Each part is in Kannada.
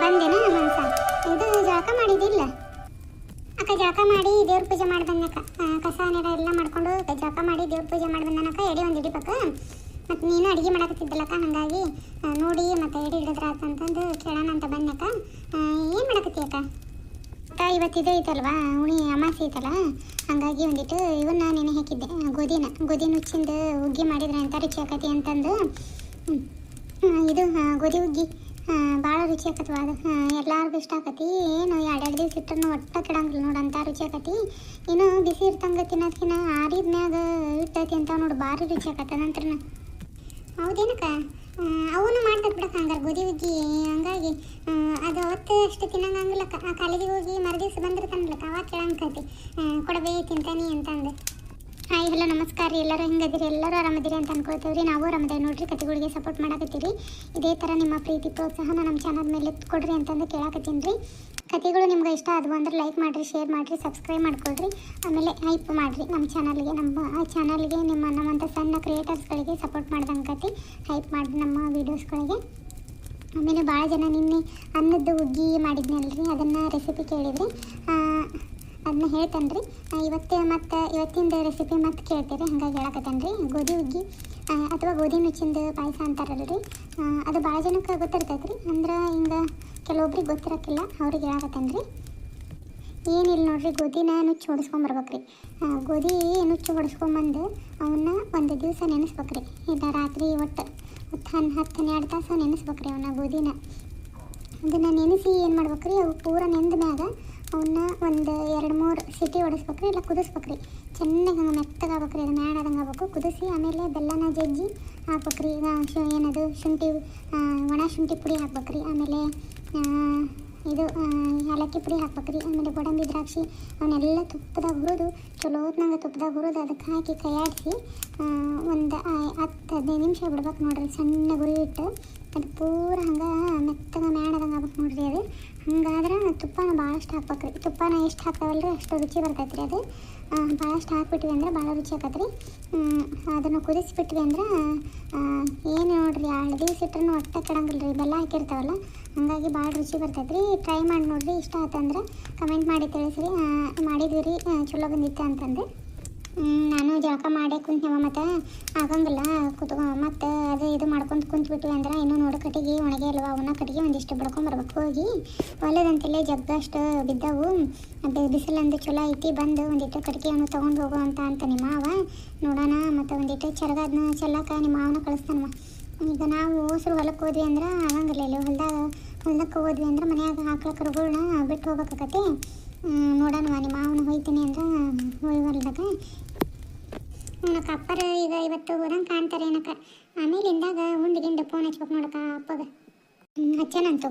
ಬಂದೇನ ಮನ್ಸ? ಇದು ಜಳಕ ಮಾಡಿದಿಲ್ಲ ಅಕ್ಕ, ಜಳಕ ಮಾಡಿ ದೇವ್ರ ಪೂಜೆ ಮಾಡಿ ಬಂದಕ್ಕ ಕಸ ಎಲ್ಲ ಮಾಡ್ಕೊಂಡು ಜಳಕ ಮಾಡಿ ದೇವ್ರ ಪೂಜೆ ಮಾಡಿ ಬಂದನಕ್ಕ. ಎಡಿ ಒಂದು ಹಿಡಿಬೇಕ ಮತ್ತು ನೀನು ಅಡುಗೆ ಮಾಡಕತ್ತಿದ್ದಲ್ಲಕ್ಕ ಹಾಗಾಗಿ. ನೋಡಿ ಮತ್ತು ಎಡಿ ಹಿಡಿದ್ರ ಅಂತಂದು ಕೇಳೋಣ ಅಂತ ಬಂದಕ್ಕ ಏನು ಮಾಡಕತ್ತಿ ಅಕ್ಕ? ಅಕ್ಕ ಇವತ್ತು ಇದು ಐತಲ್ವಾ? ಉಣಿ ಅಮಾಸೆ ಐತಲ್ಲ? ಹಂಗಾಗಿ ಒಂದಿಟ್ಟು ಇವನ್ನ ನೆನೆ ಹಾಕಿದ್ದೆ. ಗೋಧಿನ. ಗೋಧಿ ನುಚ್ಚಿಂದ ಹುಗ್ಗಿ ಮಾಡಿದ್ರೆ ಅಂತ ರುಚಿ ಆಕತಿ ಅಂತಂದು. ಇದು ಗೋಧಿ ಹುಗ್ಗಿ. ಭಾಳ ರುಚಿ ಆಕತ್ವ ಅದು. ಎಲ್ಲಾರ್ಗೂ ಇಷ್ಟ ಆಕತಿ. ಏನು, ಎರಡೆರಡು ದಿವ್ಸ ಇಟ್ಟರು ಒಟ್ಟ ಕೆಡಂಗಿಲ್ಲ ನೋಡು ಅಂತ ರುಚಿ ಆಕತಿ. ಇನ್ನು ಬಿಸಿ ಇರ್ತಂಗ ತಿನ್ನೋದ್ಕಿನ್ನ ಆರಿದ ಮ್ಯಾಗ ಇರ್ತೈತಿ ಅಂತ ನೋಡು ಭಾರಿ ರುಚಿ ಆಕತ್ತ ನಂತರ ಹೌದೇನಕ್ಕ? ಅವನು ಮಾಡ್ತಾರೆ ಬಿಡಕ್ಕ ಹಂಗಾರೆ ಗೋಧಿ ಹುಗ್ಗಿ, ಹಂಗಾಗಿ ಅದು ಅವತ್ತು ಅಷ್ಟು ತಿನ್ನಂಗಿಲ್ಲ ಆ ಕಾಲೇಜಿಗೆ ಹೋಗಿ ಮರುದಿವ್ಸ ಬಂದಿರ್ತಾನಲ್ಲಕ್ಕ ಅವಾಗ ಕೇಳಂಕತಿ ಕೊಡಬೇ ತಿಂತಾನೆ ಅಂತಂದು. ಹಾಯ್, ಹಲೋ, ನಮಸ್ಕಾರ ರೀ. ಎಲ್ಲರೂ ಹೆಂಗದಿರಿ ಎಲ್ಲರೂ ಆರಾಮದಿರಿ ಅಂತ ಅನ್ಕೋತೀವಿ ರೀ. ನಾವು ಆರಾಮದೇವಿ ನೋಡ್ರಿ, ಕತೆಗಳಿಗೆ ಸಪೋರ್ಟ್ ಮಾಡಕತ್ತೀರಿ ಇದೇ ಥರ ನಿಮ್ಮ ಪ್ರೀತಿ ಪ್ರೋತ್ಸಾಹ ನಮ್ಮ ಚಾನಲ್ ಮೇಲೆ ಕೊಡ್ರಿ ಅಂತಂದು ಕೇಳಾಕತ್ತೀನಿ ರೀ. ಕತೆಗಳು ನಿಮ್ಗೆ ಇಷ್ಟ ಆದವು ಅಂದ್ರೆ ಲೈಕ್ ಮಾಡಿರಿ ಶೇರ್ ಮಾಡಿರಿ ಸಬ್ಸ್ಕ್ರೈಬ್ ಮಾಡ್ಕೊಳ್ರಿ. ಆಮೇಲೆ ಹೈಪ್ ಮಾಡಿರಿ ನಮ್ಮ ಚಾನಲ್ಗೆ ನಮ್ಮ ಚಾನಲ್ಗೆ ನಿಮ್ಮ ನಮ್ಮಂಥ ಸಣ್ಣ ಕ್ರಿಯೇಟರ್ಸ್ಗಳಿಗೆ ಸಪೋರ್ಟ್ ಮಾಡ್ದಂಗತಿ ಹೈಪ್ ಮಾಡಿರಿ ನಮ್ಮ ವೀಡಿಯೋಸ್ಗಳಿಗೆ ಆಮೇಲೆ ಭಾಳ ಜನ ನಿನ್ನೆ ಅನ್ನದ್ದು ಹುಗ್ಗಿ ಮಾಡಿದ್ನಲ್ರಿ. ಅದನ್ನು ರೆಸಿಪಿ ಕೇಳಿದ್ರಿ. ಅದನ್ನ ಹೇಳ್ತೇನೆ ರೀ ಇವತ್ತು ಮತ್ತು ಇವತ್ತಿನ ರೆಸಿಪಿ ಮತ್ತು ಕೇಳ್ತೀರಿ ಹಂಗಾಗಿ ಹೇಳಕತ್ತೇನೆ ರೀ ಗೋಧಿ, ಹುಗ್ಗಿ ಅಥವಾ ಗೋಧಿ ನುಚ್ಚಿಂದ ಪಾಯಸ ಅಂತಾರಲ್ಲ ರೀ ಅದು ಭಾಳ ಜನಕ್ಕೆ ಗೊತ್ತಿರ್ತೈತೆ ರೀ ಅಂದ್ರೆ ಹಿಂಗೆ ಕೆಲವೊಬ್ರಿಗೆ ಗೊತ್ತಿರೋಕ್ಕಿಲ್ಲ ಅವ್ರಿಗೆ ಹೇಳಕತ್ತೇನೆ ರೀ ಏನಿಲ್ಲ ನೋಡ್ರಿ, ಗೋಧಿನ ನುಚ್ಚು ಹೊಡಿಸ್ಕೊಂಬರ್ಬೇಕ್ರಿ ಗೋಧಿ ನುಚ್ಚು ಹೊಡಿಸ್ಕೊಂಬಂದು ಅವನ್ನ ಒಂದು ದಿವಸ ನೆನೆಸ್ಬೇಕ್ರಿ. ಇದು ರಾತ್ರಿ ಒಟ್ಟು ಹತ್ತು ಹತ್ತು, ಹನ್ನೆರಡು ತಾಸು ನೆನೆಸ್ಬೇಕ್ರಿ ಅವನ್ನ ಗೋಧಿನ. ಅದನ್ನು ನೆನೆಸಿ ಏನು ಮಾಡ್ಬೇಕ್ರಿ, ಅವು ಪೂರ ನೆಂದ ಮ್ಯಾಗ ಅವನ್ನ ಒಂದು ಎರಡು ಮೂರು ಸಿಟಿ ಹೊಡಿಸ್ಬೇಕ್ರಿ ಇಲ್ಲ ಕುದಿಸ್ಬೇಕ್ರಿ. ಚೆನ್ನಾಗಿ ಹಂಗೆ ಮೆತ್ತಗಾಗ್ಬೇಕ್ರಿ, ಅದು ಮ್ಯಾಡ್ ಆಗಬೇಕು. ಕುದಿಸಿ ಆಮೇಲೆ ಬೆಲ್ಲನ ಜಜ್ಜಿ ಹಾಕ್ಬೇಕ್ರಿ. ಏನದು? ಶುಂಠಿ ಒಣ ಶುಂಠಿ ಪುಡಿ ಹಾಕ್ಬೇಕ್ರಿ. ಆಮೇಲೆ ಇದು ಏಲಕ್ಕಿ ಪುಡಿ ಹಾಕ್ಬೇಕ್ರಿ. ಆಮೇಲೆ ಗೋಡಂಬಿ, ದ್ರಾಕ್ಷಿ, ಅವನ್ನೆಲ್ಲ ತುಪ್ಪದಾಗ ಹುರಿದು ಚಲೋ ಹೊತ್ನಾಗ ತುಪ್ಪದಾಗ ಹುರಿದು ಅದಕ್ಕೆ ಹಾಕಿ ಕೈಯಾಡಿಸಿ ಒಂದು ಹತ್ತು ಹದಿನೈದು ನಿಮಿಷ ಬಿಡ್ಬೇಕು ನೋಡ್ರಿ. ಸಣ್ಣ ಗುರಿ ಇಟ್ಟು ಅದು ಪೂರ ಹಂಗೆ ಮೆತ್ತಗೆ ಮ್ಯಾಡದಂಗೆ ಆಗ್ಬೇಕು ನೋಡ್ರಿ ಅದು. ಹಂಗಾದ್ರೆ ತುಪ್ಪನ ಭಾಳಷ್ಟು ಹಾಕ್ಬೇಕ್ರಿ. ತುಪ್ಪನ ಎಷ್ಟು ಹಾಕ್ತಾವಲ್ರಿ ಅಷ್ಟು ರುಚಿ ಬರ್ತೈತೆ ರೀ ಅದು ಭಾಳಷ್ಟು ಹಾಕ್ಬಿಟ್ವಿ ಅಂದ್ರೆ ಭಾಳ ರುಚಿ ಆಕತ್ರಿ. ಅದನ್ನು ಕುದಿಸಿಬಿಟ್ವಿ ಅಂದ್ರೆ ಏನು ನೋಡ್ರಿ ಎರಡು ದಿವ್ಸ ಇಟ್ರೂ ಒಟ್ಟ ಕೆಡಂಗಿಲ್ಲ ರೀ ಬೆಲ್ಲ ಹಾಕಿರ್ತಾವಲ್ಲ, ಹಂಗಾಗಿ ಭಾಳ ರುಚಿ ಬರ್ತೈತೆ ರೀ ಟ್ರೈ ಮಾಡಿ ನೋಡ್ರಿ, ಇಷ್ಟ ಆಯ್ತಂದ್ರೆ ಕಮೆಂಟ್ ಮಾಡಿ ತಿಳಿಸ್ರಿ. ಮಾಡಿದ್ವಿ ರೀ ಚಲೋ ಬಂದಿತ್ತು ಅಂತಂದು. ನಾನು ಜಳಕ ಮಾಡೇ ಕುಂತ್ನವ ಮತ್ತು? ಆಗಂಗಿಲ್ಲ ಕುತ್ಕೊ ಮತ್ತು ಅದು ಇದು ಮಾಡ್ಕೊಂತ ಕುಂತ್ಬಿಟ್ವಿ ಅಂದ್ರೆ ಇನ್ನೂ ನೋಡು ಕಟ್ಟಿಗೆ ಒಣಗೆ ಅಲ್ವಾ ಅವನ್ನ ಕಟ್ಟಿಗೆ ಒಂದಿಷ್ಟು ಬಡ್ಕೊಂಬರ್ಬೇಕು ಹೋಗಿ. ಹೊಲದಂತೆಲ್ಲೇ ಜಗ್ಗಷ್ಟು ಬಿದ್ದವು. ಬಿಸಿಲಂದು ಚಲೋ ಐತಿ ಬಂದು ಒಂದಿಟ್ಟು ಕಟ್ಟಿಗೆಯನ್ನು ತೊಗೊಂಡು ಹೋಗು ಅಂತ ಅಂತ ನಿಮ್ಮ ಅವ ನೋಡೋಣ ಮತ್ತು ಒಂದಿಟ್ಟು ಚರಗದನ್ನ ಚೆಲ್ಲಕ ನಿಮ್ಮ ಮಾವನ ಕಳಿಸ್ತಾನಮ್ಮ ಈಗ ನಾವು ಓಸರು ಹೊಲಕ್ಕೆ ಹೋದ್ವಿ ಅಂದ್ರೆ ಆಗಂಗಿಲ್ಲ ಇಲ್ಲಿ ಹೊಲ್ದಾಗ ಹೊಲಕ್ಕೆ ಹೋದ್ವಿ ಅಂದ್ರೆ ಮನ್ಯಾಗ ಆಕಳ ಕರುಗಳ್ನ ಬಿಟ್ಟು ಹೋಗ್ಬೇಕಾಕತಿ. ಹ್ಮ್, ನೋಡೋಣ ನಿಮ್ಮ ಮಾವನ ಹೋಯ್ತೀನಿ ಅಂದ್ರೆ ಹೋಯ್ ಹೊಲ್ದಾಗ ನನಕ ಅಪ್ಪರ ಈಗ ಇವತ್ತು ಹೋದಂಗೆ ಕಾಣ್ತಾರೆ ಏನಕ್ಕ? ಆಮೇಲೆ ಇಂದಾಗ ಉಂಡು ಗಿಂಡು ಫೋನ್ ಹಚ್ಬೇಕು ನೋಡಕ್ಕ ಅಪ್ಪಗ. ಹಚ್ಚನಂತ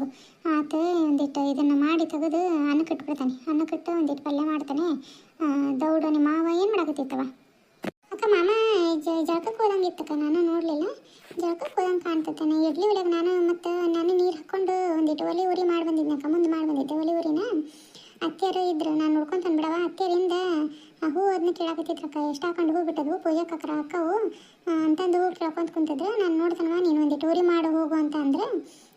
ಆತ ಒಂದಿಟ್ಟು ಇದನ್ನು ಮಾಡಿ ತೆಗೆದು ಅನ್ನ ಕಟ್ಬಿಡ್ತಾನೆ ಅನ್ನ ಕಟ್ಟು ಒಂದಿಟ್ಟು ಪಲ್ಯ ಮಾಡ್ತಾನೆ. ದೌಡ ನಿಮ್ಮ ಮಾವ ಏನು ಮಾಡಕತ್ತಿತ್ತವ? ಅಕ್ಕ, ಮಾಮ ಜಳಕಕ್ಕೆ ಹೋದಂಗೆ ಇತ್ತಕ್ಕ ನಾನು ನೋಡಲಿಲ್ಲ. ಜಳಕಕ್ಕೆ ಹೋದಂಗೆ ಕಾಣ್ತೈತಾನೆ ಇಡ್ಲಿ ಒಳಗೆ ನಾನು ಮತ್ತು ನಾನು ನೀರು ಹಾಕ್ಕೊಂಡು ಒಂದಿಟ್ಟು ಒಲೆ ಉರಿ ಮಾಡಿ ಬಂದಿದ್ನಕ್ಕ. ಮುಂದೆ ಮಾಡಿ ಬಂದಿದ್ದೆ ಒಲೆ ಉರಿನ ಅತ್ತೆಯರು ಇದ್ರು. ನಾನು ನೋಡ್ಕೊಂತಾನೆ ಬಿಡವ ಅತ್ತೆಯರಿಂದ ಹೂ ಅದನ್ನ ಕೇಳಾಕತ್ತಿದ್ರಕ್ಕ ಎಷ್ಟು ಹಾಕೊಂಡು ಹೂ ಬಿಟ್ಟದ್ವು. ಪೂಜೆಗೆ ಅಕ್ಕರ ಅಕ್ಕವು. ಅಂತಂದು ಹೂ ಕೇಳ್ಕೊಂತ ಕುಂತಿದ್ರು. ನಾನು ನೋಡ್ತಾನವ ನೀನು ಒಂದು ಟೂರಿ ಮಾಡು ಹೋಗು ಅಂತ ಅಂದ್ರೆ,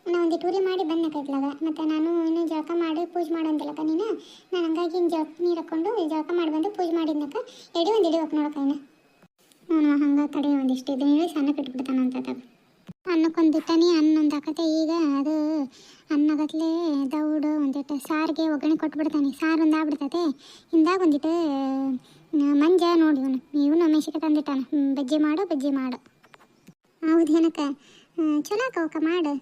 ನಾನು ಒಂದು ಟೂರಿ ಮಾಡಿ ಬಂದ ಕೈತ್ಲಾಗ ಮತ್ತು ನಾನು ಇನ್ನು ಜಳಕ ಮಾಡಿ ಪೂಜೆ ಮಾಡೋಂದಿಲ್ಲಕ್ಕ ನೀನು. ನಾನು ಹಂಗಾಗಿ ಹಿಂಗೆ ಜಳಕ ನೀರು ಹಾಕ್ಕೊಂಡು ಜಳಕ ಮಾಡಿ ಬಂದು ಪೂಜೆ ಮಾಡಿದ್ನಕ್ಕ ಎಡಿ ಒಂದು ಇಡಿಬೇಕು ನೋಡಕ್ಕ ಇನ್ನು. ಅವನು ಹಂಗೆ ತಡಿ ಒಂದಿಷ್ಟು ಇದನ್ನ ಹೇಳಿ ಸಣ್ಣ ಬಿಟ್ಬಿಡ್ತಾನ ಅಂತ ಅನ್ನಕ್ಕೊಂದು ತನಿ ಅನ್ನ ಒಂದು ಈಗ ಅದು ಅನ್ನಗತ್ಲೆ ದೌಡು ಒಂದಿಟ್ಟು ಸಾರಿಗೆ ಒಗ್ಗರಣೆ ಕೊಟ್ಬಿಡ್ತಾನೆ. ಸಾರು ಒಂದು ಆಗ್ಬಿಡ್ತೈತೆ ಹಿಂದಾಗ ಒಂದಿಟ್ಟು ಮಂಜ ನೋಡಿ ಇವನು. ಇವನು ಮೆಣಸಿಗೆ ತಂದಿಟ್ಟಾನ. ಬಜ್ಜಿ ಮಾಡು ಬಜ್ಜಿ ಮಾಡು. ಹೌದೇನಕ್ಕ ಏನಕ್ಕ? ಚಲೋ ಅಕ್ಕ ಮಾಡು.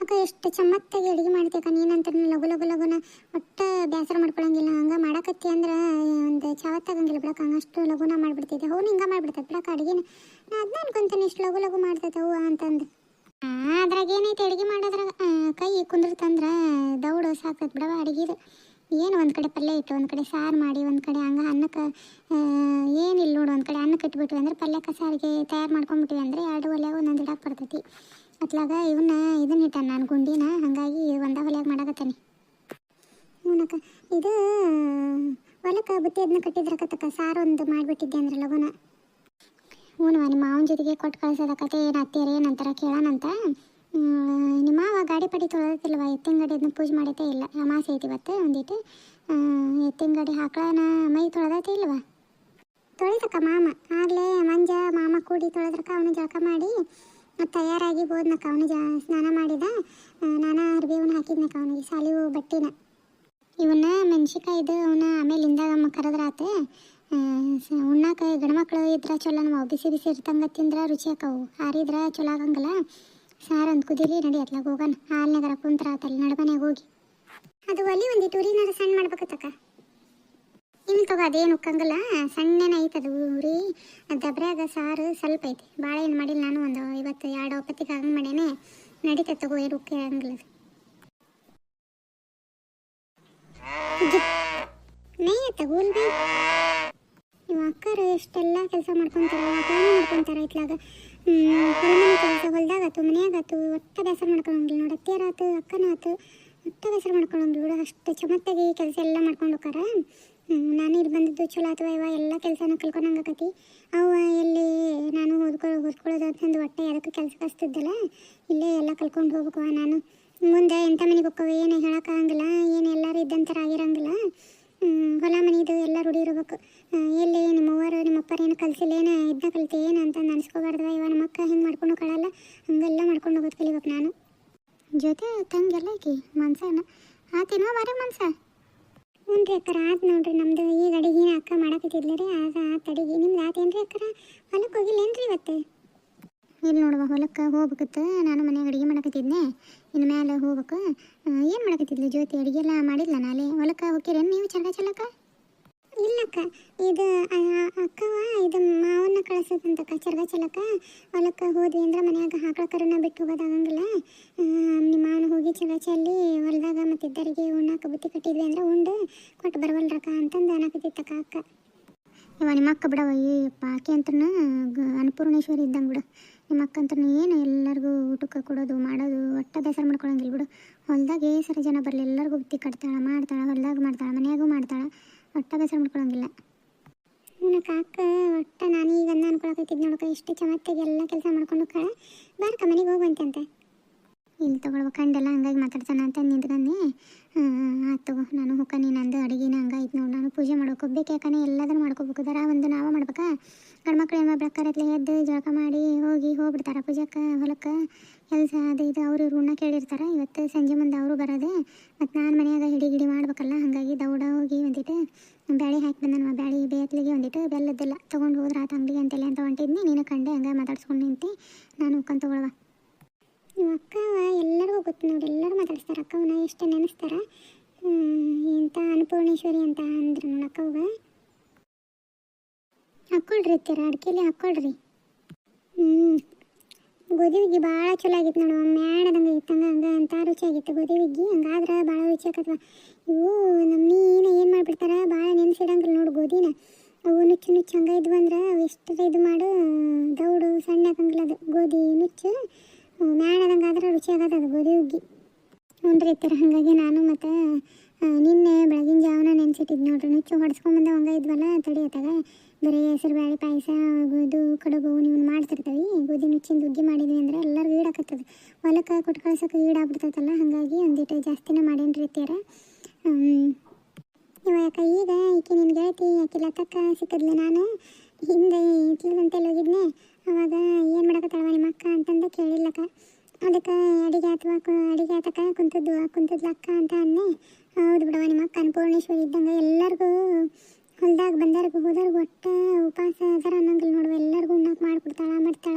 ಅಕ್ಕ ಎಷ್ಟು ಚಮ್ಮತ್ತಾಗಿ ಅಡುಗೆ ಮಾಡ್ತೀಯಕ್ಕ ನೀನಂತ ಲಗು ಲಗು ಲಗುನ ಒಟ್ಟು ಬೇಸರ ಮಾಡ್ಕೊಳಂಗಿಲ್ಲ. ಹಂಗೆ ಮಾಡಕತ್ತಿ ಅಂದ್ರೆ ಒಂದು ಚಾವತ್ತಾಗಂಗಿಲ್ಲ ಬಿಡಕ್ಕ. ಹಂಗಷ್ಟು ಲಗುನ ಮಾಡ್ಬಿಡ್ತಿದ್ದೆ. ಅವ್ನು ಹಿಂಗೆ ಮಾಡ್ಬಿಡ್ತೈತೆ ಬಿಡಕ್ಕ ಅಡುಗೆನ. ನಾ ಅದನ್ನ ಅನ್ಕೊಂತಾನೆ, ಇಷ್ಟು ಲಗು ಲಗು ಮಾಡ್ತೈತೆ ಹೂವು ಅಂತಂದು ಅದ್ರಾಗ ಏನೈತೆ ಅಡುಗೆ ಮಾಡೋದ್ರಾಗ? ಕೈ ಕುಂದಿರ್ತಂದ್ರೆ ದೌಡು ಸಾಕತ್ ಬಿಡವ ಅಡುಗೆದು. ಏನು ಒಂದು ಕಡೆ ಪಲ್ಯ ಇಟ್ಟು ಒಂದು ಕಡೆ ಸಾರು ಮಾಡಿ, ಒಂದು ಕಡೆ ಹಂಗೆ ಅನ್ನಕ್ಕೆ ಏನಿಲ್ಲ ನೋಡು, ಒಂದು ಕಡೆ ಅನ್ನಕ್ಕೆ ಇಟ್ಬಿಟ್ವಿ ಅಂದ್ರೆ ಪಲ್ಯಕ್ಕೆ ಸಾರಿಗೆ ತಯಾರು ಮಾಡ್ಕೊಂಡ್ಬಿಟ್ವಿ ಅಂದರೆ ಎರಡು ಒಲೆಯಾಗ ಒಂದೊಂದು ಇಡಕ್ಕೆ ಬರ್ತೈತಿ ಅತ್ಲಾಗ ಇವನ್ನ ಇದನ್ನ ಇಟ್ಟಾನ ನಾನು ಗುಂಡಿನ, ಹಾಗಾಗಿ ಒಂದ ಹೊಲ್ಯಾಗ ಮಾಡಕತ್ತನಿ. ಇವನಕ್ಕ ಇದು, ಹೊಲಕ್ಕೆ ಬುತ್ತಿ ಅದನ್ನ ಕಟ್ಟಿದ್ರಕತ್ತಕ್ಕ, ಸಾರು ಒಂದು ಮಾಡಿಬಿಟ್ಟಿದ್ದೆ ಅಂದ್ರೆ ಲಗುನ ಹ್ಞೂ ನಿಮ್ಮ ಮಾವನ ಜೊತೆಗೆ ಕೊಟ್ಟು ಕಳ್ಸೋದಕ್ಕತೆ ಏನು ಅತ್ತೇರು ಏನಂತಾರ ಕೇಳೋಣಂತ ನಿಮ್ಮ ಮಾವ ಗಾಡಿ ಪಡಿ ತೊಳೆದಿಲ್ವ? ಎತ್ತಿನ ಗಾಡಿ ಅದನ್ನ ಪೂಜೆ ಮಾಡೈತೆ ಇಲ್ಲ? ಅಮಾಸೆ ಐತಿ ಇವತ್ತು ಒಂದಿಟ್ಟು ಎತ್ತಿನ ಗಾಡಿ ಹಾಕ್ಳನ ಮೈ ತೊಳೆದೈತೆ ಇಲ್ವ? ತೊಳಿತಕ್ಕ ಮಾಮ. ಆಗಲೇ ಮಂಜ ಮಾಮ ಕೂಡಿ ತೊಳೆದ್ರಕ್ಕ ಅವನು ಜಳಕ ಮಾಡಿ ತಯಾರಾಗಿ ಹೋದ್ನಕ್ಕ ಅವನು ಜ, ಸ್ನಾನ ಮಾಡಿದ. ನಾನು ಅರ್ಬಿ ಅವನು ಹಾಕಿದ್ನಕ್ಕ ಅವನಿಗೆ, ಸಾಲಿವು ಬಟ್ಟಿನ. ಇವನ್ನ ಮೆಣಸಿಕಾಯ್ದು ಅವನ ಆಮೇಲೆ ಇಂದಾಗ ಕರೆದ್ರಾತ. ಉಣ್ಣಾಕ ಗಂಡ್ಮಕ್ಳು ಇದ್ರ ಚಲೋ ನಾವು ಬಿಸಿ ಬಿಸಿ ಇರ್ತಂಗ ತಿಂದ್ರ ರುಚಿ ಆಕವು. ಆರಿದ್ರ ಚಲೋ ಆಗಂಗಿಲ್ಲ. ಸಾರು ಒಂದು ಕುದಿಲಿ ನಡಿ ಅತ್ಲಾಗ ಹೋಗೋಣ ಹಾಲ್ನಾಗರ ಕುಂತ್ರ ಆತಲ್ಲಿ ನಡ್ಮನೆಗೆ ಹೋಗಿ. ಅದು ಒಲಿ ಒಂದು ಉರಿನಾರ ಸಣ್ಣ ಮಾಡ್ಬೇಕತ್ತಕ್ಕ ಇನ್ನು ತಗೋ ಅದೇನು ಉಕ್ಕಂಗಿಲ್ಲ ಸಣ್ಣನ ಐತೆ ಅದು ಉರಿ ದಬ್ರಾಗ ಸಾರು ಸ್ವಲ್ಪ ಐತಿ. ಭಾಳ ಏನು ಮಾಡಿಲ್ಲ ನಾನು ಒಂದು ಇವತ್ತು ಎರಡು ಒಪ್ಪತ್ತಿಗೆ ಹಂಗೆ ಮಾಡೇನೆ ನಡೀತದೆ ತಗೋ, ಏನು ಉಕ್ಕಿ ಅದು. ನೈ ನೀವು ಅಕ್ಕರು ಎಷ್ಟೆಲ್ಲ ಕೆಲಸ ಮಾಡ್ಕೊತಾರೆ ವಾತಾವರಣ ಮಾಡ್ಕೊತಾರೆ ಇತ್ಲಾಗ ಹೊರಮನೆ ಕೆಲಸ ಹೊಲ್ದಾಗ ಆಯ್ತು ಆಯ್ತು ಒಟ್ಟ ಬೇಸರ ಮಾಡ್ಕೊಳಂಗಿಲ್ಲ ನೋಡಿ ಅಕ್ಕನ ಆತು ಒಟ್ಟ ಬೇಸರ ಮಾಡ್ಕೊಳಂಗಿಲ್ಲ ಬಿಡು, ಅಷ್ಟು ಚಮತ್ತಾಗಿ ಕೆಲಸ ಎಲ್ಲ ಮಾಡ್ಕೊಂಡು ಹೋಗಾರ ನಾನು ಇಲ್ಲಿ ಬಂದಿದ್ದು ಚಲೋ ಅಥವಾ ಇವ, ಎಲ್ಲ ಕೆಲಸನ ಕಲ್ಕೊಂಡಂಗಾಕತಿ ಅವ ಎಲ್ಲಿ ನಾನು ಓದ್ಕೊಳ್ಳೋ ಓದ್ಕೊಳ್ಳೋದು ಅಂತಂದು ಒಟ್ಟೆ ಅದಕ್ಕೆ ಕೆಲಸ ಕಸ್ತಿದ್ದಲ್ಲ ಇಲ್ಲೇ ಎಲ್ಲ ಕಲ್ಕೊಂಡು ಹೋಗ್ಬೇಕು, ನಾನು ಮುಂದೆ ಎಂಥ ಮನೆಗೆ ಹೋಗ್ಕವ ಏನು ಹೇಳೋಕ್ಕಾಗಂಗಿಲ್ಲ ಏನು ಎಲ್ಲರೂ ಇದ್ದಂಥರ ಆಗಿರಂಗಿಲ್ಲ ಹೊಲ ಮನಿದು ಎಲ್ಲ ರೂಢಿ ಇರ್ಬೇಕು. ಎಲ್ಲಿ ನಿಮ್ಮ ಅವ್ವರು, ನಿಮ್ಮ ಅಪ್ಪರು ಏನು ಕಲ್ಸಿಲ್ಲ, ಏನು ಇದನ್ನ ಕಲಿತೆ, ಏನು ಅಂತ ಅನ್ಸ್ಕೋಬಾರ್ದು ಇವ ನಮ್ಮ ಅಕ್ಕ ಹಿಂಗೆ ಮಾಡ್ಕೊಂಡು ಕಳಲ್ಲ ಹಂಗೆಲ್ಲ ಮಾಡ್ಕೊಂಡು ಹೋಗೋದು ಕಲಿಬೇಕು ನಾನು. ಜೊತೆ ತಂಗೆಲ್ಲ ಐತಿ ಮನ್ಸನ ಆತೇನೋ ಬರೀ ಮನ್ಸ ಹ್ಞೂ ರೀ ಅಕ್ಕರ, ಆತು ನೋಡ್ರಿ ನಮ್ದು ಈಗ ಅಡಿಗೆನ ಅಕ್ಕ ಮಾಡಕತ್ತಿದ್ಲ ರೀ. ಆಗ ಆತು ಅಡಿಗೆ. ನಿಮ್ದು ರೀ ಅಕ್ಕರ? ಹೊಲಕ್ಕೆ ಹೋಗಿಲ್ಲೇನ್ರಿ ಇವತ್ತು? ಇಲ್ಲಿ ನೋಡುವ ಹೊಲಕ್ಕೆ ಹೋಗ್ಬೇಕತ್ತ. ನಾನು ಮನ್ಯಾಗ ಅಡುಗೆ ಮಾಡಕತ್ತಿದ್ನೆ. ಇನ್ನು ಮೇಲೆ ಹೋಗ್ಬೇಕು. ಏನು ಮಾಡಕತ್ತಿದ್ಲು ಜ್ಯೋತಿ? ಅಡುಗೆ ಎಲ್ಲ ಮಾಡಿಲ್ಲ ನಾಳೆ? ಹೊಲಕ್ಕೆ ಹೋಗಿರೇನು ನೀವು ಚಲ ಚಲಕ ಇಲ್ಲಕ್ಕ ಇದು ಅಕ್ಕವ ಇದು ಮಾವನ್ನ ಕಳಿಸೋದಂತಕ್ಕ ಚರ್ಗ ಚಲಕ ಹೊಲಕ್ಕೆ ಹೋದ್ವಿ ಅಂದ್ರೆ ಮನ್ಯಾಗ ಹಾಕಳಕರನ್ನ ಕರನ ಬಿಟ್ಟು ಹೋಗೋದಾಗಂಗಿಲ್ಲ ನಿಮ್ಮ ಮಾವನ ಹೋಗಿ ಚಲ ಚಲ್ಲಿ ಹೊಲದಾಗ ಮತ್ತು ಇದ್ದರಿಗೆ ಉಣ್ಣಾಕ ಬುತ್ತಿ ಕಟ್ಟಿದ್ವಿ ಅಂದ್ರೆ ಉಂಡು ಕೊಟ್ಟು ಬರವಲ್ರಕ್ಕ ಅಂತಂದು ಅನ್ನಕತ್ತಿತ್ತಕ್ಕ ಅಕ್ಕ. ಇವ ನಿಮ್ಮ ಅಕ್ಕ ಬಿಡವ ಅಯ್ಯಪ್ಪ ಆಕೆ ಅಂತ ಅನ್ನಪೂರ್ಣೇಶ್ವರಿ ಇದ್ದಂಗೆ ಬಿಡು. ನಿಮ್ಮ ಅಕ್ಕಂತೂ ಏನು ಎಲ್ಲರಿಗೂ ಊಟಕ್ಕೆ ಕೊಡೋದು, ಮಾಡೋದು, ಒಟ್ಟ ಬೇಸರ ಮಾಡ್ಕೊಳಂಗಿಲ್ಲ ಬಿಡು. ಹೊಲ್ದಾಗ ಏ ಸರಿ ಜನ ಬರಲಿ, ಎಲ್ಲರಿಗೂ ಬುತ್ತಿ ಕಟ್ತಾಳೆ, ಮಾಡ್ತಾಳೆ, ಹೊಲ್ದಾಗ ಮಾಡ್ತಾಳೆ, ಮನೆಯಾಗೂ ಮಾಡ್ತಾಳೆ, ಒಟ್ಟ ಬೇಸರ ಮಾಡ್ಕೊಳಂಗಿಲ್ಲ. ನಿನ್ನ ಕಾಕ ಒಟ್ಟ ನಾನು ಈಗ ಅಂದ ಅನ್ಕೊಳಕತ್ತಿದ್ ನೋಡಕ ಎಷ್ಟು ಚಮತ್ತಾಗಿ ಎಲ್ಲ ಕೆಲಸ ಮಾಡ್ಕೊಂಡು ಕಳ ಬಾರಕ ಮನೆಗೆ ಹೋಗುವಂತೆ ಅಂತ. ಇಲ್ಲಿ ತಗೊಳ್ಬೇಕಂಡೆಲ್ಲ ಹಂಗಾಗಿ ಮಾತಾಡ್ತಾನೆ ಅಂತ ನಿಂತ್ಕಂಡು ಆತು ತಗೋ. ನಾನು ಹೊಕ್ಕನಿ ನಂದು ಅಡುಗೆನ ಹಂಗಾಯ್ತು ನೋಡಿ. ನಾನು ಪೂಜೆ ಮಾಡ್ಬೇಕು ಒಬ್ಬಕ್ಕೆ ಯಾಕಂದ್ರೆ ಎಲ್ಲದನ್ನು ಮಾಡ್ಕೋಬೇಕು. ದರ ಒಂದು ನಾವು ಮಾಡ್ಬೇಕಾ. ಗಂಡ್ಮಕ್ಳು ಏನು ಬೆಳಕರತ್ಲೆ ಎದ್ದು ಜಳಕ ಮಾಡಿ ಹೋಗಿ ಹೋಗ್ಬಿಡ್ತಾರೆ ಪೂಜಕ್ಕೆ ಹೊಲಕ್ಕೆ. ಕೆಲಸ ಅದು ಇದು ಅವರು ಋಣ ಕೇಳಿರ್ತಾರೆ. ಇವತ್ತು ಸಂಜೆ ಮುಂದೆ ಅವರು ಬರೋದು. ಮತ್ತು ನಾನು ಮನೆಯಾಗ ಹಿಡಿ ಗಿಡಿ ಮಾಡ್ಬೇಕಲ್ಲ, ಹಾಗಾಗಿ ದೌಡ ಹೋಗಿ ಒಂದಿಟ್ಟು ಬ್ಯಾಳಿ ಹಾಕಿ ಬಂದನು. ಬ್ಯಾಳಿ ಬೇತ್ಲಿಗೆ ಒಂದಿಟ್ಟು ಬೆಲ್ಲದ್ದೆಲ್ಲ ತೊಗೊಂಡು ಹೋದ್ರೆ. ಆತ ಅಂಗಡಿ ಅಂತೆಲ್ಲ ಅಂತ ಹೊಂಟಿದ್ನಿ. ನೀನು ಕಂಡೆ ಹಂಗೆ ಮಾತಾಡ್ಸ್ಕೊಂಡು ನಿಂತು. ನಾನು ಉಕ್ಕಂತ ತಗೊಳ್ವ ನಿಮ್ಮ ಅಕ್ಕ, ಎಲ್ಲರಿಗೂ ಗೊತ್ತು ನೋಡಿ, ಎಲ್ಲರೂ ಮಾತಾಡಿಸ್ತಾರೆ. ಅಕ್ಕವನ್ನ ಎಷ್ಟು ನೆನೆಸ್ತಾರ. ಎಂತ ಅನ್ನಪೂರ್ಣೇಶ್ವರಿ ಅಂತ ಅಂದ್ರು ನನ್ನ ಅಕ್ಕವ್ಗ ಹಾಕ್ಕೊಳ್ರಿ ಅತ್ತೀರ ಅಡಿಕೆಲಿ ಹಾಕ್ಕೊಳ್ರಿ ಹ್ಞೂ ಗೋಧಿ ಹುಗ್ಗಿ ಭಾಳ ಚಲೋ ಆಗಿತ್ತು ನೋಡು, ಮ್ಯಾಡದಂಗೆ ಇತ್ತು ಹಂಗೆ ರುಚಿ ಆಗಿತ್ತು ಗೋಧಿ ಹುಗ್ಗಿ. ಹಂಗಾದ್ರೆ ಭಾಳ ರುಚಿ ಆಕತ್ವ. ಇವು ನಮ್ಮ ಏನು ಏನು ಮಾಡಿಬಿಡ್ತಾರೆ, ಭಾಳ ನೆನೆಸಿಡಂಗಿಲ್ಲ ನೋಡು ಗೋಧಿನ. ಅವು ನುಚ್ಚು ನುಚ್ಚು ಹಂಗೆ ಇದ್ವು ಅಂದ್ರೆ ಅವು ಎಷ್ಟು ಇದು ಮಾಡು, ದೌಡು ಸಣ್ಣ ಹಾಕಂಗಿಲ್ಲ ಅದು, ಗೋಧಿ ನುಚ್ಚು. ಮ್ಯಾಡದಂಗೆ ಅದಂಗಾದ್ರೆ ರುಚಿ ಆಗತ್ತೆ ಅದು ಗೋಧಿ ಹುಗ್ಗಿ. ಹ್ಞೂ ಇತ್ತರ, ಹಾಗಾಗಿ ನಾನು ಮತ್ತು ನಿನ್ನೆ ಬೆಳಗಿನ ಜಾವನ ನೆನೆಸಿಟ್ಟಿದ್ದು ನೋಡ್ರಿ, ನುಚ್ಚು ಹೊಡ್ಸ್ಕೊಂಬಂದ ಹಂಗೆ ಇದ್ವಲ್ಲ ತಡಿ ಅತ್ತಾಗ. ಬರೀ ಹೆಸರು ಬೇಳೆ ಪಾಯಸ ಗೋದು ಕಡುಬು ನೀವು ಮಾಡ್ತಿರ್ತೀವಿ. ಗೋಧಿ ನುಚ್ಚಿಂದ ಹುಗ್ಗಿ ಮಾಡಿದ್ವಿ ಅಂದ್ರೆ ಎಲ್ಲರಿಗೂ ಈಡಾಕತ್ತದ. ಹೊಲಕ್ಕೆ ಕೊಟ್ಟು ಕಳ್ಸೋಕೆ ಈಡಾಗ್ಬಿಡ್ತೈತಲ್ಲ, ಹಾಗಾಗಿ ಒಂದಿಟ್ಟು ಜಾಸ್ತಿನೇ ಮಾಡೇನ್ರಿ ಇತ್ತೀರ. ಇವ ಯಾಕ ಈಗ ಈಕೆ ನಿನ್ನ ಗೆಳತಿ ಆಕೆ ಲತಕ್ಕ ಸಿಕ್ಕಿದ್ಲು ನಾನು. ಹಿಂದೆ ಇಟ್ಲದಂತೆಲ್ಲ ಹೋಗಿದ್ನೆ. ಅವಾಗ ಏನು ಮಾಡಕತ್ತಾಳವ ನಿಮ್ಮ ಅಕ್ಕ ಅಂತಂದು ಕೇಳಿಲ್ಲಕ್ಕ ಅದಕ್ಕೆ ಅಡಿಗೆ ಅಥವಾ ಅಡಿಗೆ ಆತಕ್ಕ ಕುಂತದ್ದು ಕುಂತದ್ಲ ಅಕ್ಕ ಅಂತ ಅನ್ನೆ ಹೌದು ಬಿಡವ ನಿಮ್ಮ ಅಕ್ಕ ಅನ್ನಪೂರ್ಣೇಶ್ವರಿ ಇದ್ದಂಗೆ ಎಲ್ಲರಿಗೂ ಹೊಲ್ದಾಗ ಬಂದವ್ರಿಗೂ ಹೋದವ್ರಿಗೂ ಒಟ್ಟು ಉಪವಾಸ ಅದರ ಅನ್ನಂಗಿಲ್ಲ ನೋಡುವ. ಎಲ್ಲರಿಗೂ ಉಣ್ಣಕ್ಕೆ ಮಾಡ್ಕೊಡ್ತಾಳ, ಮಾಡ್ತಾಳ,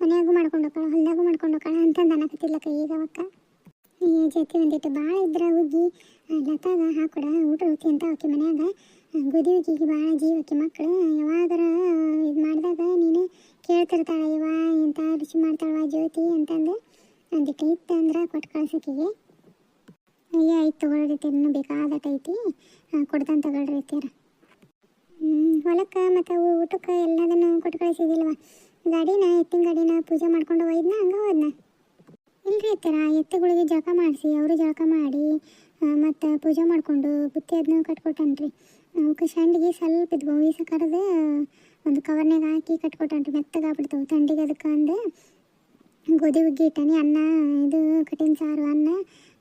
ಮನೆಯಾಗೂ ಮಾಡ್ಕೊಂಡು ಹೋಗ್ತಾಳ, ಹೊಲ್ದಾಗೂ ಮಾಡ್ಕೊಂಡು ಹೋಗ್ತಾಳ ಅಂತಂದು ಅನ್ನಕತ್ತಿಲ್ಲಕ್ಕ ಈಗ ಅವಕ್ಕ ಜೊತೆ ಒಂದಿಟ್ಟು ಭಾಳ ಇದ್ರ ಹುಗ್ಗಿ ಲತಾಗ ಹಾಕೊಡ ಊಟ ರುಚಿ ಅಂತ ಆಕೆ ಮನ್ಯಾಗ. ಗೋಧಿ ಹುಗ್ಗಿಗೆ ಭಾಳ ಜೀವಕ್ಕೆ ಮಕ್ಕಳು ಯಾವಾಗರ ಇದು ಮಾಡಿದಾಗ ನೀನು ಕೇಳ್ತಿರ್ತಾಳೆ ಇವ ಇಂಥ ರುಚಿ ಮಾಡ್ತಾಳವ ಜ್ಯೋತಿ ಅಂತಂದು. ಒಂದಿಟ್ಟು ಇತ್ತು ಅಂದ್ರೆ ಕೊಟ್ಟು ಕಳ್ಸೋಕಿಗೆ ಅಯ್ಯ, ಆಯ್ತು ತಗೊಳ್ರಿ ಇನ್ನೂ ಬೇಕಾದಟ ಐತಿ. ಕೊಡ್ತಾನೆ ತಗೊಳ್ರಿ ಹೊಲಕ್ಕೆ ಮತ್ತು ಊಟಕ್ಕೆ ಎಲ್ಲದನ್ನು ಕೊಟ್ಟು ಕಳಿಸಿದಿಲ್ವ? ಗಾಡಿನ, ಎತ್ತಿನ ಗಾಡಿನ ಪೂಜೆ ಮಾಡ್ಕೊಂಡು ಹೋಗಿದ್ನ, ಹಂಗೆ ಹೋದ್ನ? ಇಲ್ರಿ ಅತ್ತರ ಎತ್ತುಗಳಿಗೆ ಜಳಕ ಮಾಡಿಸಿ, ಅವರು ಜಳಕ ಮಾಡಿ ಮತ್ತು ಪೂಜೆ ಮಾಡಿಕೊಂಡು ಬುತ್ತಿ ಅದನ್ನ ಕಟ್ಕೊಟ್ಟನ್ರಿ. ಅವಕ್ಕೆ ಸಂಡಿಗೆ ಸ್ವಲ್ಪ ಇದ್ವು. ವೀಸ ಕರೆದು ಒಂದು ಕವರ್ನಾಗ ಹಾಕಿ ಕಟ್ಕೊಟ್ಟನ್ರಿ. ಮೆತ್ತಗಾಗ್ಬಿಡ್ತಾವೆ ಥಂಡಿಗೆ ಅದಕ್ಕೆ ಅಂದು, ಗೋಧಿ ಹುಗ್ಗಿ ಇಟ್ಟಾನಿ, ಅನ್ನ, ಇದು ಕಟ್ಟಿನ ಸಾರು, ಅನ್ನ,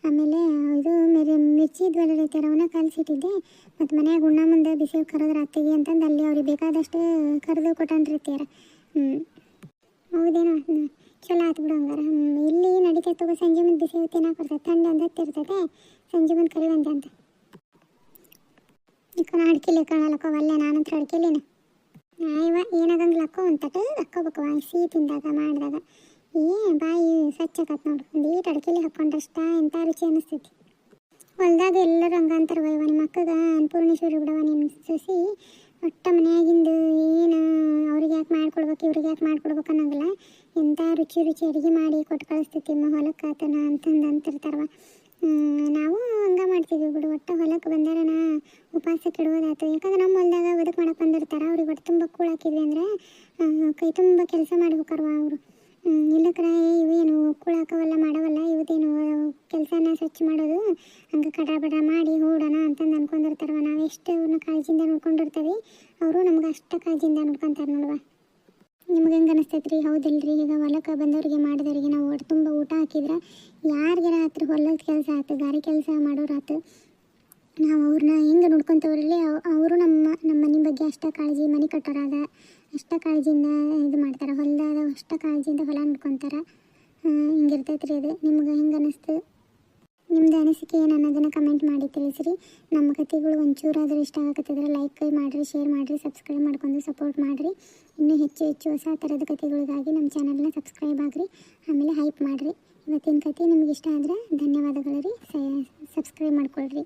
ಆಮೇಲೆ ಇದು ಮೆರೆ, ಮಿರ್ಚಿ ಇದ್ವಲ್ಲ ರೀತಿಯರ ಅವನ್ನ ಕಲಸಿಟ್ಟಿದ್ದೆ ಮತ್ತು ಮನ್ಯಾಗ ಉಣ್ಣ ಮುಂದೆ ಬಿಸಿ ಕರೆದ್ರೆ ಅತ್ತಿಗೆ ಅಂತಂದು ಅಲ್ಲಿ ಅವ್ರಿಗೆ ಬೇಕಾದಷ್ಟು ಕರೆದು ಕೊಟ್ಟನ್ರಿ ಹ್ಞೂ ಹೌದೇನೋ. ಚಲೋ ಆತು ಬಿಡು ಹಂಗಾರ. ಇಲ್ಲಿ ನಡೀತೈತೆ ತಗೋ, ಸಂಜೆ ಮುಂದೆ ಬಿಸಿ ತಿನ್ನಕ್ಕೆ ಬರ್ತೈತೆ ಥಂಡಿ ಅಂದ ಇರ್ತೈತೆ. ಸಂಜೆ ಮುಂದೆ ಕರಿ ಬಂದೆ ಅಂತ. ನಾ ಅಡ್ಕಿಲಿ ಕಾಣಲಕ್ಕ ಒಲ್ಲೆ, ನಾನಂತ್ರ ಅಡ್ಕಿಲಿನ ಇವ ಏನಾಗಂಗಿಲ್ಲ ಅಕ್ಕೋ ಒಂದು ತಟ ಹಾಕ್ಕೋಬೇಕು ಸಿಹಿ ತಿಂದಾಗ, ಮಾಡಿದಾಗ. ಏ, ಬಾಯಿ ಸ್ವಚ್ಛಕತ್ ನೋಡು. ಒಂದು ಈಟ್ ಅಡ್ಕೆಲಿ ಹಾಕ್ಕೊಂಡಷ್ಟ ಎಂಥ ರುಚಿ ಅನಿಸ್ತೈತಿ. ಹೊಲ್ದಾಗ ಎಲ್ಲರೂ ಹಂಗಂತಾರೆ ವಯ್ವ ನಿಮ್ಮ ಅಕ್ಕಗ ಅನ್ನಪೂರ್ಣೇಶ್ವರಿ ಬಿಡವ ನಿಮ್ಮ ಸೊಸಿ. ಒಟ್ಟ ಮನ್ಯಾಗಿಂದು ಏನು ಅವ್ರಿಗೆ ಯಾಕೆ ಮಾಡ್ಕೊಡ್ಬೇಕು, ಇವ್ರಿಗೆ ಯಾಕೆ ಮಾಡ್ಕೊಡ್ಬೇಕು ಅನ್ನೋಂಗಿಲ್ಲ. ಎಂಥ ರುಚಿ ರುಚಿ ಅಡುಗೆ ಮಾಡಿ ಕೊಟ್ಟು ಕಳಿಸ್ತೈತಿ ಹೊಲಕ್ಕೆ ಆತನ ಅಂತಂದು ಅಂತಿರ್ತಾರವ. ನಾವು ಹಂಗೆ ಮಾಡ್ತೀವಿ ಬಿಡು. ಒಟ್ಟು ಹೊಲಕ್ಕೆ ಬಂದಾರನ ಉಪವಾಸ ಕೆಡುವುದಾಯ್ತು ಯಾಕಂದ್ರೆ ನಮ್ಮ ಹೊಲ್ದಾಗ ಬದುಕು ಮಾಡಕ್ಕೆ ಬಂದಿರ್ತಾರೆ. ಅವ್ರಿಗೆ ಹೊಟ್ಟೆ ತುಂಬ ಕೂಳಾಕಿದ್ವಿ ಅಂದರೆ ಕೈ ತುಂಬ ಕೆಲಸ ಮಾಡ್ಬೇಕಾರವ ಅವರು. ಇಲ್ಲಕ್ರ ಇವೇನು ಕೂಳಾಕವಲ್ಲ ಮಾಡವಲ್ಲ, ಇವತ್ತೇನು ಕೆಲಸನ ಸ್ವಚ್ಛ ಮಾಡೋದು? ಹಂಗೆ ಕಡ ಬಡ ಮಾಡಿ ಹೂಡೋಣ ಅಂತಂದು ಅನ್ಕೊಂಡಿರ್ತಾರವ. ನಾವು ಎಷ್ಟು ಅವ್ರನ್ನ ಕಾಳಜಿಯಿಂದ ನೋಡ್ಕೊಂಡಿರ್ತೀವಿ, ಅವರು ನಮ್ಗೆ ಅಷ್ಟು ಕಾಳಜಿಯಿಂದ ನೋಡ್ಕೊತಾರೆ ನೋಡುವ. ನಿಮ್ಗೆ ಹೆಂಗೆ ಅನಿಸ್ತೈತೆ ರೀ ಹೌದಿಲ್ರಿ? ಈಗ ಹೊಲಕ್ಕೆ ಬಂದವರಿಗೆ ಮಾಡಿದವರಿಗೆ ನಾವು ಒಟ್ಟು ತುಂಬ ಊಟ ಹಾಕಿದ್ರೆ ಯಾರಿಗಾರ ಹತ್ರ ಹೊಲದ ಕೆಲಸ ಆಯ್ತು ಗಾರೆ ಕೆಲಸ ಮಾಡೋರಾಯ್ತು ನಾವು ಅವ್ರನ್ನ ಹೆಂಗೆ ನೋಡ್ಕೊತವ್ರಲ್ಲಿ ಅವರು ನಮ್ಮ ನಮ್ಮ ಮನೆ ಬಗ್ಗೆ ಅಷ್ಟೇ ಕಾಳಜಿ ಮನೆ ಕಟ್ಟೋರಾದ ಅಷ್ಟ ಕಾಳಜಿಯಿಂದ ಇದು ಮಾಡ್ತಾರೆ. ಹೊಲದಾಗ ಅಷ್ಟು ಕಾಳಜಿಯಿಂದ ಹೊಲ ನೋಡ್ಕೊತಾರೆ. ಹಿಂಗಿರ್ತೈತೆ ರೀ ಅದು ನಿಮ್ಗೆ ಹೆಂಗೆ ಅನ್ನಿಸ್ತು ನಿಮ್ದು ಅನಿಸಿಕೆ ಏನು ಅನ್ನೋದನ್ನು ಕಮೆಂಟ್ ಮಾಡಿ ತಿಳಿಸ್ರಿ. ನಮ್ಮ ಕಥೆಗಳು ಒಂಚೂರಾದರೂ ಇಷ್ಟ ಆಗತ್ತಿದ್ರೆ ಲೈಕ್ ಮಾಡಿರಿ ಶೇರ್ ಮಾಡಿರಿ ಸಬ್ಸ್ಕ್ರೈಬ್ ಮಾಡ್ಕೊಂಡು ಸಪೋರ್ಟ್ ಮಾಡಿರಿ. ಇನ್ನೂ ಹೆಚ್ಚು ಹೆಚ್ಚು ಹೊಸ ಥರದ ಕಥೆಗಳಿಗಾಗಿ ನಮ್ಮ ಚಾನಲ್ನ ಸಬ್ಸ್ಕ್ರೈಬ್ ಆಗಿರಿ. ಆಮೇಲೆ ಹೈಪ್ ಮಾಡಿರಿ. ಇವತ್ತಿನ ಕಥೆ ನಿಮ್ಗೆ ಇಷ್ಟ ಆದರೆ ಧನ್ಯವಾದಗಳು ರೀ. ಸಬ್ಸ್ಕ್ರೈಬ್ ಮಾಡ್ಕೊಳ್ರಿ.